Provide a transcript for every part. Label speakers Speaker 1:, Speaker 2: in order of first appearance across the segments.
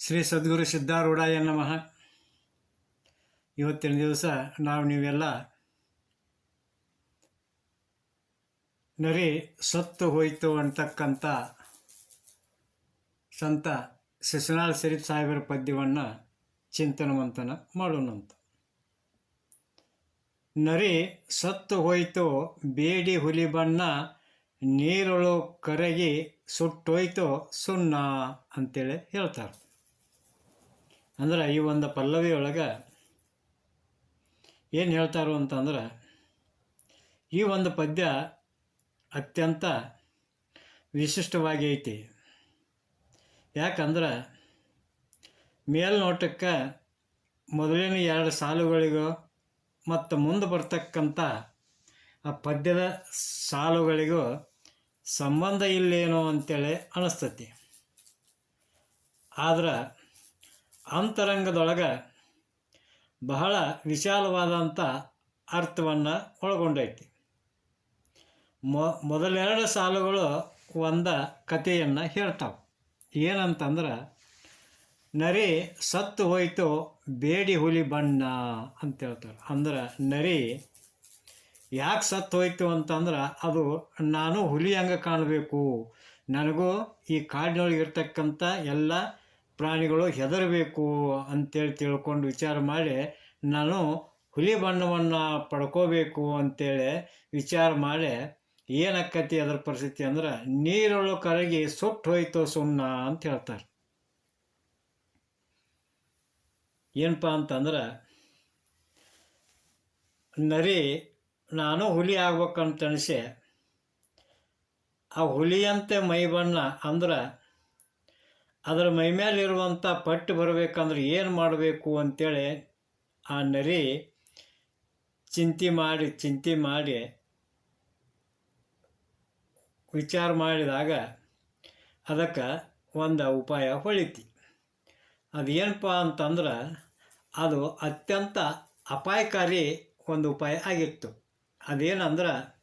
Speaker 1: ಶ್ರೀ ಸದ್ಗುರು ಸಿದ್ಧಾರೂಢಾಯ ನಮಃ. ಇವತ್ತಿನ ದಿವಸ ನಾವು ನೀವೆಲ್ಲ ನರಿ ಸತ್ತು ಹೋಯಿತು ಅಂತಕ್ಕಂಥ ಸಂತ ಶಿಶುನಾಳ್ ಶರೀಫ್ ಸಾಹೇಬರ ಪದ್ಯವನ್ನು ಚಿಂತನ ಮಂಥನ ಮಾಡೋಣಂತ. ನರಿ ಸತ್ತು ಹೋಯಿತು, ಬೇಡಿ ಹುಲಿ ಬಣ್ಣ, ನೀರೊಳು ಕರಗಿ ಸುಟ್ಟೋಯ್ತು ಸುಣ್ಣ ಅಂತೇಳಿ ಹೇಳ್ತಾರೆ. ಅಂದ್ರೆ ಈ ಒಂದು ಪಲ್ಲವಿಯೊಳಗೆ ಏನು ಹೇಳ್ತಾರೋ ಅಂತಂದ್ರೆ ಈ ಒಂದು ಪದ್ಯ ಅತ್ಯಂತ ವಿಶಿಷ್ಟವಾಗಿ ಐತಿ. ಯಾಕಂದ್ರೆ ಮೇಲ್ನೋಟಕ್ಕೆ ಮೊದಲಿನ ಎರಡು ಸಾಲುಗಳಿಗೂ ಮತ್ತು ಮುಂದೆ ಬರ್ತಕ್ಕಂಥ ಆ ಪದ್ಯದ ಸಾಲುಗಳಿಗೂ ಸಂಬಂಧ ಇಲ್ಲೇನೋ ಅಂತೇಳಿ ಅನಿಸ್ತತಿ. ಆದ್ರೆ ಅಂತರಂಗದೊಳಗೆ ಬಹಳ ವಿಶಾಲವಾದಂಥ ಅರ್ಥವನ್ನು ಒಳಗೊಂಡೈತಿ. ಮೊ, ಮೊದಲೆರಡು ಸಾಲುಗಳು ಒಂದ ಕಥೆಯನ್ನು ಹೇಳ್ತಾವೆ. ಏನಂತಂದ್ರೆ, ನರಿ ಸತ್ತು ಹೋಯಿತು, ಬೇಡಿ ಹುಲಿ ಬಣ್ಣ ಅಂತ ಹೇಳ್ತಾರೆ. ಅಂದ್ರೆ, ನರಿ ಯಾಕೆ ಸತ್ತು ಹೋಯ್ತು ಅಂತಂದ್ರೆ, ಅದು ನಾನು ಹುಲಿ ಹಂಗೆ ಕಾಣಬೇಕು. ನನಗೂ ಈ ಕಾಡಿನೊಳಗೆ ಇರ್ತಕ್ಕಂಥ ಎಲ್ಲ ಪ್ರಾಣಿಗಳು ಹೆದರಬೇಕು ಅಂತೇಳಿ ತಿಳ್ಕೊಂಡು ವಿಚಾರ ಮಾಡಿ, ನಾನು ಹುಲಿ ಬಣ್ಣವನ್ನು ಪಡ್ಕೋಬೇಕು ಅಂತೇಳಿ ವಿಚಾರ ಮಾಡಿ, ಏನಕ್ಕತಿ ಅದರ ಪರಿಸ್ಥಿತಿ ಅಂದ್ರೆ, ನೀರೊಳು ಕರಗಿ ಸುಟ್ಟು ಹೋಯ್ತು ಸುಣ್ಣ ಅಂತ ಹೇಳ್ತಾರೆ. ಏನಪ್ಪ ಅಂತಂದ್ರೆ, ನರಿ ನಾನು ಹುಲಿ ಆಗ್ಬೇಕಂತ ಅನಿಸಿ ಆ ಹುಲಿಯಂತೆ ಮೈ ಬಣ್ಣ ಅಂದ್ರೆ ಅದರ ಮೈಮೇಲಿರುವಂಥ ಪಟ್ಟು ಬರಬೇಕಂದ್ರೆ ಏನು ಮಾಡಬೇಕು ಅಂತೇಳಿ ಆ ನರಿ ಚಿಂತೆ ಮಾಡಿ ಚಿಂತೆ ಮಾಡಿ ವಿಚಾರ ಮಾಡಿದಾಗ ಅದಕ್ಕೆ ಒಂದು ಉಪಾಯ ಹೊಳಿತಿ. ಅದು ಏನಪ್ಪ ಅಂತಂದ್ರೆ ಅದು ಅತ್ಯಂತ ಅಪಾಯಕಾರಿ ಒಂದು ಉಪಾಯ ಆಗಿತ್ತು. ಅದೇನಂದ್ರೆ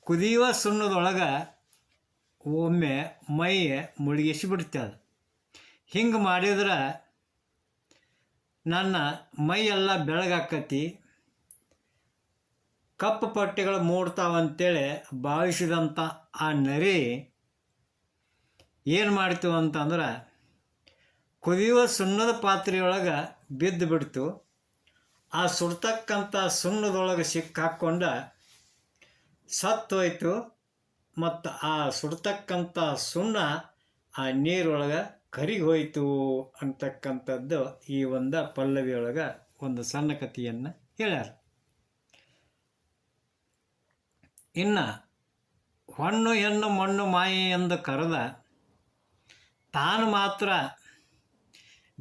Speaker 1: ಕುದಿಯುವ ಸುಣ್ಣದೊಳಗೆ ಒಮ್ಮೆ ಮೈ ಮುಳುಗಿಸಿ ಬಿಡ್ತದೆ ಹಿಂಗೆ ಮಾಡಿದ್ರೆ ನನ್ನ ಮೈಯೆಲ್ಲ ಬೆಳಗಾಕತಿ. ಕಪ್ಪು ಪಟ್ಟಿಗಳು ಮೂಡ್ತಾವಂತೇಳಿ ಭಾವಿಸಿದಂಥ ಆ ನರಿ ಏನು ಮಾಡ್ತು ಅಂತಂದ್ರೆ ಕುದಿಯುವ ಸುಣ್ಣದ ಪಾತ್ರೆಯೊಳಗೆ ಬಿದ್ದು ಬಿಡ್ತು. ಆ ಸುಡ್ತಕ್ಕಂಥ ಸುಣ್ಣದೊಳಗೆ ಸಿಕ್ಕಾಕ್ಕೊಂಡ ಸತ್ತೋಯ್ತು. ಮತ್ತು ಆ ಸುಡ್ತಕ್ಕಂಥ ಸುಣ್ಣ ಆ ನೀರೊಳಗೆ ಕರಿಗಿ ಹೋಯ್ತು ಅಂತಕ್ಕಂಥದ್ದು ಈ ಒಂದು ಪಲ್ಲವಿಯೊಳಗೆ ಒಂದು ಸಣ್ಣ ಕಥೆಯನ್ನು ಹೇಳ್ಯಾರ. ಇನ್ನು ಹೊಣ್ಣು ಹೆಣ್ಣು ಮಣ್ಣು ಮಾಯೆ ಎಂದು ಕರೆದ ತಾನು ಮಾತ್ರ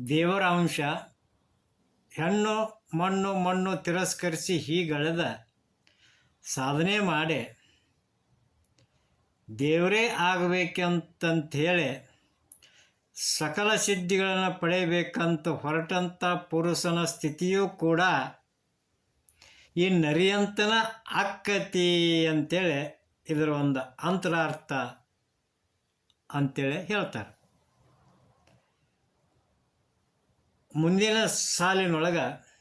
Speaker 1: ದೇವರ ಅಂಶ ಹೆಣ್ಣು ಮಣ್ಣು ಮಣ್ಣು ತಿರಸ್ಕರಿಸಿ ಹೀಗಳೆದ ಸಾಧನೆ ಮಾಡಿ ದೇವರೇ ಆಗಬೇಕಂತಂಥೇಳಿ ಸಕಲ ಸಿದ್ಧಿಗಳನ್ನು ಪಡೆಯಬೇಕಂತ ಹೊರಟಂಥ ಪುರುಷನ ಸ್ಥಿತಿಯೂ ಕೂಡ ಈ ನರಿಯಂತನ ಅಕ್ಕತಿ ಅಂತೇಳಿ ಇದರ ಒಂದು ಅಂತರಾರ್ಥ ಅಂತೇಳಿ ಹೇಳ್ತಾರೆ. ಮುಂದಿನ ಸಾಲಿನೊಳಗೆ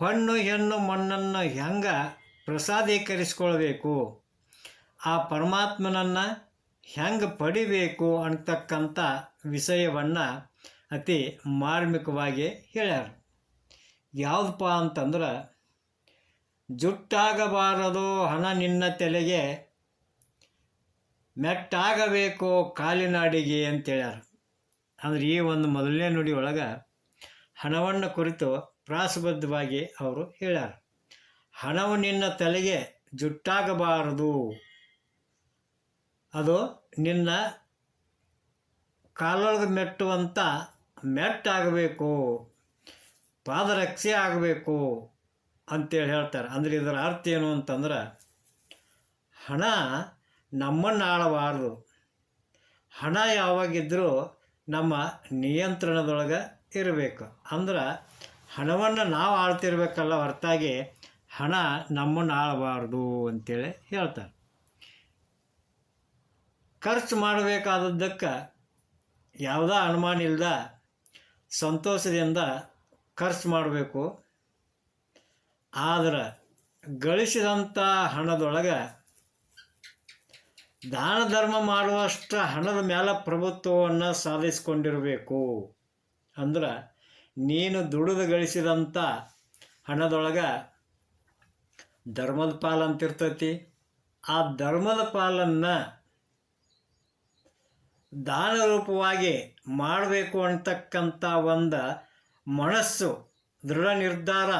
Speaker 1: ಹಣ್ಣು, ಹೆಣ್ಣು, ಮಣ್ಣನ್ನು ಹೆಂಗೆ ಪ್ರಸಾದೀಕರಿಸ್ಕೊಳ್ಬೇಕು? ಆ ಪರಮಾತ್ಮನನ್ನು ಹೆಂಗೆ ಪಡಿಬೇಕು ಅಂತಕ್ಕಂಥ ವಿಷಯವನ್ನು ಅತಿ ಮಾರ್ಮಿಕವಾಗಿ ಹೇಳ್ಯಾರ. ಯಾವುದಪ್ಪ ಅಂತಂದ್ರೆ, ಜುಟ್ಟಾಗಬಾರದು ಹಣ ನಿನ್ನ ತಲೆಗೆ, ಮೆಟ್ಟಾಗಬೇಕು ಕಾಲಿನಾಡಿಗೆ ಅಂತ ಹೇಳ್ಯಾರ. ಅಂದ್ರೆ ಈ ಒಂದು ಮೊದಲನೇ ನುಡಿ ಒಳಗೆ ಹಣವನ್ನು ಕುರಿತು ಪ್ರಾಸಬದ್ಧವಾಗಿ ಅವರು ಹೇಳ್ಯಾರ. ಹಣವು ನಿನ್ನ ತಲೆಗೆ ಜುಟ್ಟಾಗಬಾರದು. ಅದು ನಿನ್ನ ಕಾಲೊಳಗೆ ಮೆಟ್ಟುವಂಥ ಮೆಟ್ಟಾಗಬೇಕು ಪಾದರಕ್ಷೆ ಆಗಬೇಕು ಅಂತೇಳಿ ಹೇಳ್ತಾರೆ. ಅಂದರೆ ಇದರ ಅರ್ಥ ಏನು ಅಂತಂದ್ರೆ, ಹಣ ನಮ್ಮನ್ನು ಆಳಬಾರ್ದು. ಹಣ ಯಾವಾಗಿದ್ದರೂ ನಮ್ಮ ನಿಯಂತ್ರಣದೊಳಗೆ ಇರಬೇಕು. ಅಂದ್ರೆ ಹಣವನ್ನು ನಾವು ಆಳ್ತಿರ್ಬೇಕಲ್ಲ ಹೊರತಾಗಿ ಹಣ ನಮ್ಮನ್ನು ಆಳಬಾರ್ದು ಅಂತೇಳಿ ಹೇಳ್ತಾರೆ. ಖರ್ಚು ಮಾಡಬೇಕಾದದ್ದಕ್ಕೆ ಯಾವುದೇ ಅನುಮಾನ ಇಲ್ಲದ ಸಂತೋಷದಿಂದ ಖರ್ಚು ಮಾಡಬೇಕು. ಆದ್ರೆ ಗಳಿಸಿದಂಥ ಹಣದೊಳಗೆ ದಾನ ಧರ್ಮ ಮಾಡುವಷ್ಟು ಹಣದ ಮೇಲೆ ಪ್ರಭುತ್ವವನ್ನು ಸಾಧಿಸಿಕೊಂಡಿರಬೇಕು. ಅಂದ್ರೆ ನೀನು ದುಡಿದು ಗಳಿಸಿದಂಥ ಹಣದೊಳಗೆ ಧರ್ಮದ ಪಾಲು ಅಂತ ಇರ್ತೈತಿ ಆ ಧರ್ಮದ ಪಾಲನ್ನು ದಾನ ರೂಪವಾಗಿ ಮಾಡಬೇಕು ಅಂತಕ್ಕಂಥ ಒಂದು ಮನಸ್ಸು, ದೃಢ ನಿರ್ಧಾರ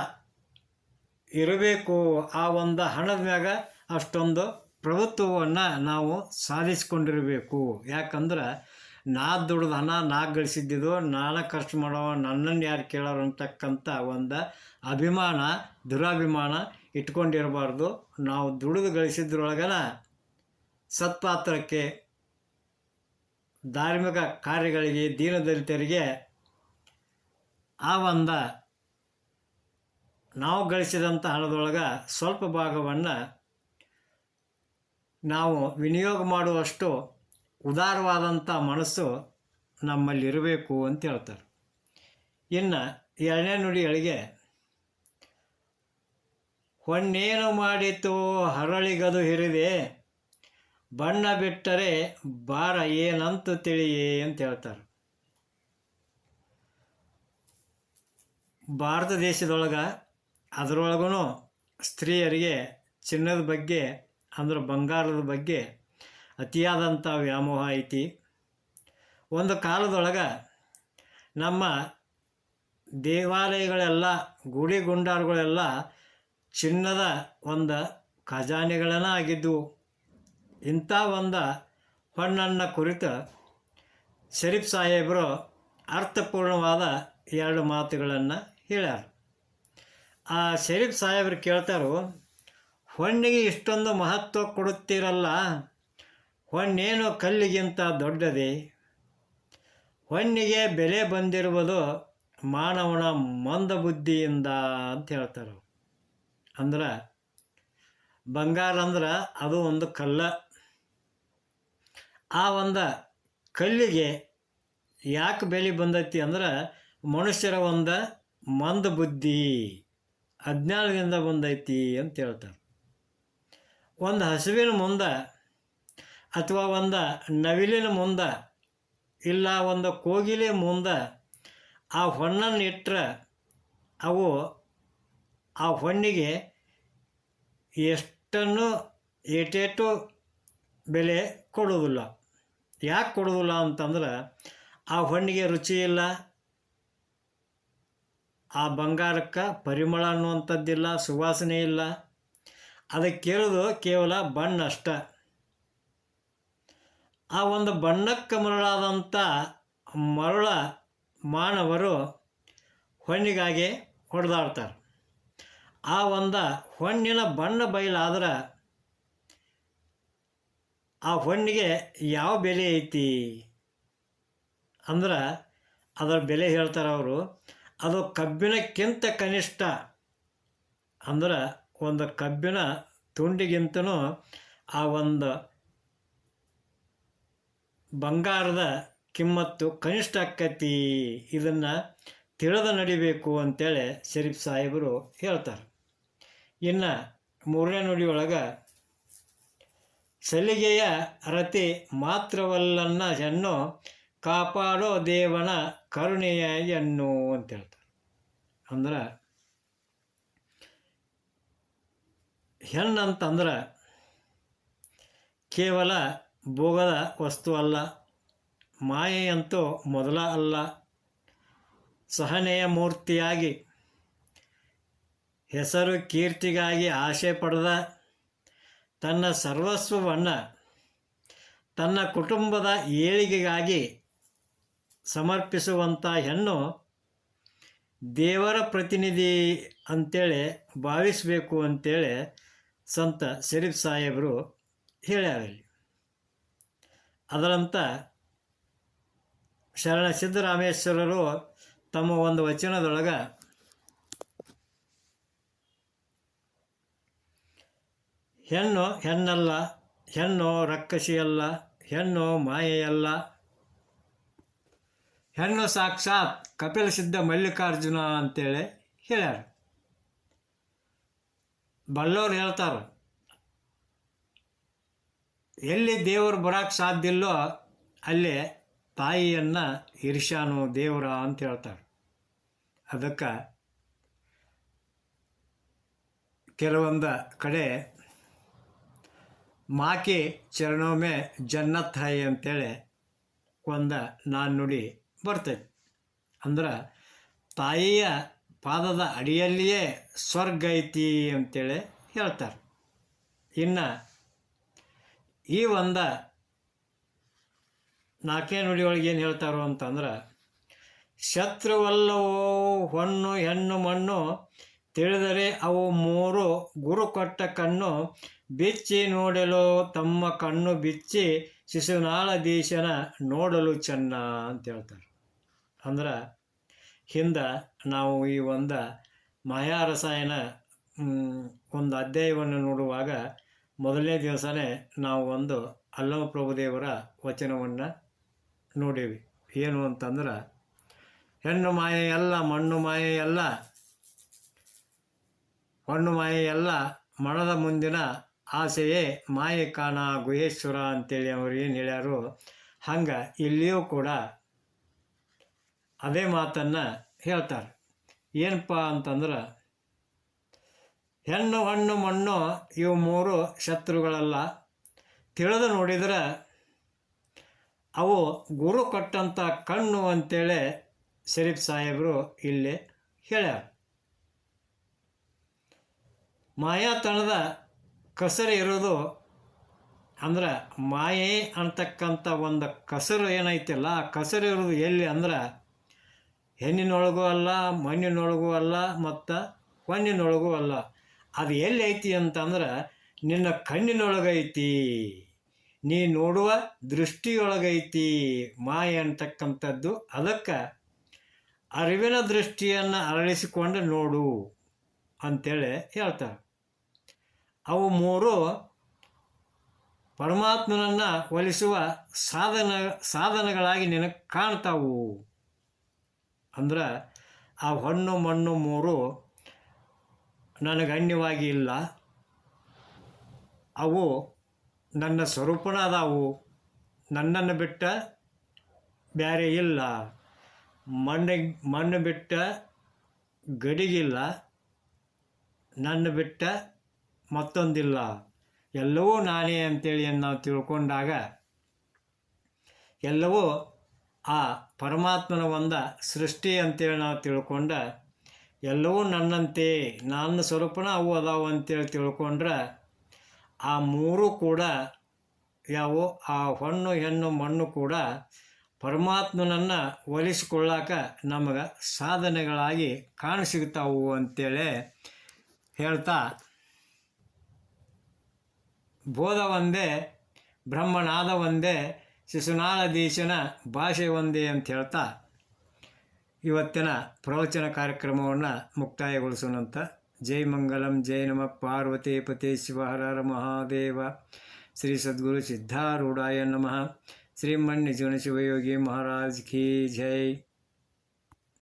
Speaker 1: ಇರಬೇಕು ಆ ಒಂದು ಹಣದ ಮ್ಯಾಗ ಅಷ್ಟೊಂದು ಪ್ರಭುತ್ವವನ್ನು ನಾವು ಸಾಧಿಸ್ಕೊಂಡಿರಬೇಕು. ಯಾಕಂದ್ರೆ ನಾ ದುಡ್ದು ಹಣ ನಾ ಗಳಿಸಿದ್ದಿದ್ದು ನಾನು ಖರ್ಚು ಮಾಡೋ ನನ್ನನ್ನು ಯಾರು ಕೇಳೋರು ಅಂತಕ್ಕಂಥ ಒಂದು ಅಭಿಮಾನ, ದುರಾಭಿಮಾನ ಇಟ್ಕೊಂಡಿರಬಾರ್ದು. ನಾವು ದುಡಿದು ಗಳಿಸಿದ್ರೊಳಗನ ಸತ್ಪಾತ್ರಕ್ಕೆ ಧಾರ್ಮಿಕ ಕಾರ್ಯಗಳಿಗೆ ದೀನದಲಿತರಿಗೆ ಆ ಒಂದು ನಾವು ಗಳಿಸಿದಂಥ ಹಣದೊಳಗೆ ಸ್ವಲ್ಪ ಭಾಗವನ್ನು ನಾವು ವಿನಿಯೋಗ ಮಾಡುವಷ್ಟು ಉದಾರವಾದಂಥ ಮನಸ್ಸು ನಮ್ಮಲ್ಲಿರಬೇಕು ಅಂತ ಹೇಳ್ತಾರೆ. ಇನ್ನು ಎರಡನೇ ನುಡಿಗಳಿಗೆ ಹೊನ್ನೇನು ಮಾಡಿತು ಹರಳಿಗದು ಹಿರಿದೆ? ಬಣ್ಣ ಬಿಟ್ಟರೆ ಬಾರ ಏನಂತ ತಿಳಿಯೇ ಅಂತ ಹೇಳ್ತಾರೆ. ಭಾರತ ದೇಶದೊಳಗೆ ಅದರೊಳಗೂ ಸ್ತ್ರೀಯರಿಗೆ ಚಿನ್ನದ ಬಗ್ಗೆ ಅಂದ್ರೆ ಬಂಗಾರದ ಬಗ್ಗೆ ಅತಿಯಾದಂಥ ವ್ಯಾಮೋಹ ಐತಿ. ಒಂದು ಕಾಲದೊಳಗೆ ನಮ್ಮ ದೇವಾಲಯಗಳೆಲ್ಲ ಗುಡಿ ಗುಂಡಾರುಗಳೆಲ್ಲ ಚಿನ್ನದ ಒಂದು ಖಜಾನೆಗಳನ್ನ ಆಗಿದ್ದವು ಇಂಥ ಒಂದು ಹೊಣ್ಣನ್ನು ಕುರಿತು ಶರೀಫ್ ಸಾಹೇಬರು ಅರ್ಥಪೂರ್ಣವಾದ ಎರಡು ಮಾತುಗಳನ್ನು ಹೇಳ್ಯಾರ. ಆ ಶರೀಫ್ ಸಾಹೇಬರು ಕೇಳ್ತಾರು, ಹೊಣ್ಣಿಗೆ ಇಷ್ಟೊಂದು ಮಹತ್ವ ಕೊಡುತ್ತೀರಲ್ಲ, ಹೊಣ್ಣೇನು ಕಲ್ಲಿಗಿಂತ ದೊಡ್ಡದೇ? ಹೊಣ್ಣಿಗೆ ಬೆಲೆ ಬಂದಿರುವುದು ಮಾನವನ ಮಂದ ಬುದ್ಧಿಯಿಂದ ಅಂತ ಹೇಳ್ತಾರೆ. ಅಂದ್ರೆ ಬಂಗಾರ ಅಂದ್ರೆ ಅದು ಒಂದು ಕಲ್ಲ. ಆ ಒಂದು ಕಲ್ಲಿಗೆ ಯಾಕೆ ಬೆಲೆ ಬಂದೈತಿ ಅಂದ್ರೆ ಮನುಷ್ಯರ ಒಂದು ಮಂದ ಬುದ್ಧಿ, ಅಜ್ಞಾನದಿಂದ ಬಂದೈತಿ ಅಂತ ಹೇಳ್ತಾರೆ. ಒಂದು ಹಸುವಿನ ಮುಂದೆ ಅಥವಾ ಒಂದು ನವಿಲಿನ ಮುಂದೆ ಇಲ್ಲ ಒಂದು ಕೋಗಿಲೆ ಮುಂದೆ ಆ ಹೊಣ್ಣನ್ನು ಇಟ್ಟರೆ ಅವು ಆ ಹೊಣ್ಣಿಗೆ ಎಷ್ಟನ್ನು ಏಟೇಟು ಬೆಲೆ ಕೊಡೋದಿಲ್ಲ ಯಾಕೆ ಕೊಡೋದಿಲ್ಲ ಅಂತಂದ್ರೆ ಆ ಹೊಣ್ಣಿಗೆ ರುಚಿ ಇಲ್ಲ, ಆ ಬಂಗಾರಕ್ಕೆ ಪರಿಮಳ ಅನ್ನುವಂಥದ್ದಿಲ್ಲ, ಸುವಾಸನೆ ಇಲ್ಲ. ಅದಕ್ಕೆ ಕೇಳೋದು ಕೇವಲ ಬಣ್ಣ ಅಷ್ಟ. ಆ ಒಂದು ಬಣ್ಣಕ್ಕೆ ಮರಳಾದಂಥ ಮರಳ ಮಾನವರು ಹೊಣ್ಣಿಗಾಗಿ ಹೊಡೆದಾಡ್ತಾರೆ. ಆ ಒಂದು ಹೊಣ್ಣಿನ ಬಣ್ಣ ಬಯಲಾದ್ರೆ ಆ ಹೊಣ್ಣಿಗೆ ಯಾವ ಬೆಲೆ ಐತಿ? ಅಂದ್ರೆ ಅದರ ಬೆಲೆ ಹೇಳ್ತಾರೆ ಅವರು, ಅದು ಕಬ್ಬಿನಕ್ಕಿಂತ ಕನಿಷ್ಠ. ಅಂದ್ರೆ ಒಂದು ಕಬ್ಬಿನ ತುಂಡಿಗಿಂತನೂ ಆ ಒಂದು ಬಂಗಾರದ ಕಿಮ್ಮತ್ತು ಕನಿಷ್ಠ ಆಕ್ಕತಿ. ಇದನ್ನು ತಿಳಿದ ನಡಿಬೇಕು ಅಂತೇಳಿ ಶರೀಫ್ ಸಾಹೇಬರು ಹೇಳ್ತಾರೆ. ಇನ್ನು ಮೂರನೇ ನುಡಿಯೊಳಗೆ ಸಲಿಗೆಯ ರತಿ ಮಾತ್ರವಲ್ಲನ್ನ ಹೆಣ್ಣು ಕಾಪಾಡೋ ದೇವನ ಕರುಣೆಯ ಎನ್ನು ಅಂತ ಹೇಳ್ತಾರೆ. ಅಂದ್ರೆ ಹೆಣ್ಣಂತಂದ್ರೆ ಕೇವಲ ಭೋಗದ ವಸ್ತು ಅಲ್ಲ, ಮಾಯೆಯಂತೂ ಮೊದಲ ಅಲ್ಲ, ಸಹನೆಯ ಮೂರ್ತಿಯಾಗಿ, ಹೆಸರು ಕೀರ್ತಿಗಾಗಿ ಆಸೆ ಪಡೆದ ತನ್ನ ಸರ್ವಸ್ವವನ್ನು, ತನ್ನ ಕುಟುಂಬದ ಏಳಿಗೆಗಾಗಿ ಸಮರ್ಪಿಸುವಂಥ ಹೆಣ್ಣು ದೇವರ ಪ್ರತಿನಿಧಿ ಅಂತೇಳಿ ಭಾವಿಸಬೇಕು ಅಂತೇಳಿ ಸಂತ ಶರೀಫ್ ಸಾಹೇಬರು ಹೇಳ್ಯಾರ ಇಲ್ಲಿ. ಅದರಂತ ಶರಣ ಸಿದ್ದರಾಮೇಶ್ವರರು ತಮ್ಮ ಒಂದು ವಚನದೊಳಗೆ ಹೆಣ್ಣು ಹೆಣ್ಣಲ್ಲ, ಹೆಣ್ಣು ರಕ್ಕಸಿಯಲ್ಲ, ಹೆಣ್ಣು ಮಾಯೆಯಲ್ಲ. ಹೆಣ್ಣು ಸಾಕ್ಷಾತ್ ಕಪಿಲ ಸಿದ್ಧ ಮಲ್ಲಿಕಾರ್ಜುನ ಅಂತೇಳಿ ಹೇಳ್ಯಾರ. ಬಳ್ಳೋರು ಹೇಳ್ತಾರ, ಎಲ್ಲಿ ದೇವರು ಬರಕ್ಕೆ ಸಾಧ್ಯ ಇಲ್ಲೋ ಅಲ್ಲಿ ತಾಯಿಯನ್ನು ಇರ್ಷಾನು ದೇವರ ಅಂತ ಹೇಳ್ತಾರೆ. ಅದಕ್ಕೆ ಕೆಲವೊಂದು ಕಡೆ ಮಾಕೆ ಚರಣೋಮೆ ಜನ್ನತ್ ಹೈ ಅಂತೇಳಿ ಒಂದು ನಾಣ್ಣುಡಿ ಬರ್ತೈತಿ. ಅಂದ್ರೆ ತಾಯಿಯ ಪಾದದ ಅಡಿಯಲ್ಲಿಯೇ ಸ್ವರ್ಗ ಐತಿ ಅಂತೇಳಿ ಹೇಳ್ತಾರೆ. ಇನ್ನು ಈ ಒಂದ ನಾಲ್ಕನೇ ನುಡಿಯೊಳಗೆ ಏನು ಹೇಳ್ತಾರೋ ಅಂತಂದ್ರೆ, ಶತ್ರುವಲ್ಲವೋ ಹೊಣ್ಣು ಹೆಣ್ಣು ಮಣ್ಣು ತಿಳಿದರೆ ಅವು ಮೂರು ಗುರು ಕೊಟ್ಟ ಕಣ್ಣು ಬಿಚ್ಚಿ ನೋಡಲು, ತಮ್ಮ ಕಣ್ಣು ಬಿಚ್ಚಿ ಶಿಶುನಾಳ ದೇಶನ ನೋಡಲು ಚೆನ್ನ ಅಂತ ಹೇಳ್ತಾರೆ ಅಂದ್ರೆ, ಹಿಂದೆ ನಾವು ಈ ಒಂದು ಮಾಯಾರಸಾಯನ ಒಂದು ಅಧ್ಯಾಯವನ್ನು ನೋಡುವಾಗ ಮೊದಲನೇ ದಿವಸನೇ ನಾವು ಒಂದು ಅಲ್ಲಮ ಪ್ರಭುದೇವರ ವಚನವನ್ನು ನೋಡೀವಿ. ಏನು ಅಂತಂದ್ರೆ, ಹೆಣ್ಣು ಮಾಯೆ ಎಲ್ಲ ಮಣ್ಣು ಮಾಯೆ ಎಲ್ಲ ಹೊಣ್ಣು ಮಾಯೆಯೆಲ್ಲ ಮನದ ಮುಂದಿನ ಆಸೆಯೇ ಮಾಯೆ ಕಾಣ ಗುಹೇಶ್ವರ ಅಂತೇಳಿ ಅವರು ಏನು ಹೇಳ್ಯಾರು, ಹಂಗೆ ಇಲ್ಲಿಯೂ ಕೂಡ ಅದೇ ಮಾತನ್ನು ಹೇಳ್ತಾರೆ. ಏನಪ್ಪ ಅಂತಂದ್ರೆ, ಹೆಣ್ಣು, ಹಣ್ಣು, ಮಣ್ಣು ಇವು ಮೂರು ಶತ್ರುಗಳಲ್ಲ. ತಿಳಿದು ನೋಡಿದ್ರೆ ಅವು ಗುರು ಕೊಟ್ಟಂಥ ಕಣ್ಣು ಅಂತೇಳಿ ಶರೀಫ್ ಸಾಹೇಬರು ಇಲ್ಲಿ ಹೇಳ್ಯಾರ. ಮಾಯಾತನದ ಕಸರು ಇರೋದು ಅಂದ್ರೆ ಮಾಯೆ ಅಂತಕ್ಕಂಥ ಒಂದು ಕಸರು ಏನೈತಿಲ್ಲ, ಆ ಕಸರು ಇರೋದು ಎಲ್ಲಿ ಅಂದ್ರೆ ಹೆಣ್ಣಿನೊಳಗೂ ಅಲ್ಲ, ಮಣ್ಣಿನೊಳಗೂ ಅಲ್ಲ ಮತ್ತು ಹೊಣ್ಣಿನೊಳಗೂ ಅಲ್ಲ. ಅದು ಎಲ್ಲಿ ಐತಿ ಅಂತಂದ್ರೆ ನಿನ್ನ ಕಣ್ಣಿನೊಳಗೈತಿ, ನೀ ನೋಡುವ ದೃಷ್ಟಿಯೊಳಗೈತಿ. ಮಾಯೆ ಅಂತಕ್ಕಂಥದ್ದು ಅದಕ್ಕೆ ಅರಿವಿನ ದೃಷ್ಟಿಯನ್ನು ಅರಳಿಸಿಕೊಂಡು ನೋಡು. ಅಂತೇಳಿ ಹೇಳ್ತಾರೆ. ಅವು ಮೂರು ಪರಮಾತ್ಮನನ್ನು ಒಲಿಸುವ ಸಾಧನ, ಸಾಧನಗಳಾಗಿ ನಿನಗೆ ಕಾಣ್ತಾವು. ಅಂದ್ರೆ ಆ ಹಣ್ಣು, ಮಣ್ಣು ಮೂರು ನನಗೆ ಅನ್ಯವಾಗಿ ಇಲ್ಲ. ಅವು ನನ್ನ ಸ್ವರೂಪನ ಅದಾವು ನನ್ನನ್ನು ಬಿಟ್ಟ ಬೇರೆ ಇಲ್ಲ. ಮಣ್ಣಿಗೆ ಮಣ್ಣು ಬಿಟ್ಟ ಗಡಿಗಿಲ್ಲ. ನನ್ನ ಬಿಟ್ಟ ಮತ್ತೊಂದಿಲ್ಲ. ಎಲ್ಲವೂ ನಾನೇ ಅಂತೇಳಿ ನಾವು ತಿಳ್ಕೊಂಡಾಗ ಎಲ್ಲವೂ ಆ ಪರಮಾತ್ಮನ ಒಂದ ಸೃಷ್ಟಿ ಅಂತೇಳಿ ನಾವು ತಿಳ್ಕೊಂಡ ಎಲ್ಲವೂ ನನ್ನಂತೆ, ನನ್ನ ಸ್ವರೂಪನ ಅವು ಅದಾವು ಅಂತೇಳಿ ತಿಳ್ಕೊಂಡ್ರೆ ಆ ಮೂರು ಕೂಡ ಯಾವು ಆ ಹೊಣ್ಣು, ಹೆಣ್ಣು, ಮಣ್ಣು ಕೂಡ ಪರಮಾತ್ಮನನ್ನು ಒಲಿಸಿಕೊಳ್ಳಾಕ ನಮಗೆ ಸಾಧನೆಗಳಾಗಿ ಕಾಣಸಿಗ್ತಾವು ಅಂತೇಳಿ ಹೇಳ್ತಾ ಬೋಧ ಒಂದೇ ಬ್ರಹ್ಮನಾದ ಒಂದೇ ಶಿಶುನಾಳಧೀಶನ ಭಾಷೆ ಒಂದೇ ಅಂತ ಹೇಳ್ತಾ, ಇವತ್ತಿನ ಪ್ರವಚನ ಕಾರ್ಯಕ್ರಮವನ್ನು ಮುಕ್ತಾಯಗೊಳಿಸೋಣಂತ ಜೈ ಮಂಗಲಂ, ಜೈ ನಮ, ಪಾರ್ವತಿ ಪತಿ ಶಿವ, ಹರ ಹರ ಮಹಾದೇವ. ಶ್ರೀ ಸದ್ಗುರು ಸಿದ್ಧಾರೂಢಾಯ ನಮಃ. ಶ್ರೀಮನ್ ನಿಜನ ಶಿವಯೋಗಿ ಮಹಾರಾಜ್ ಕಿ ಜೈ.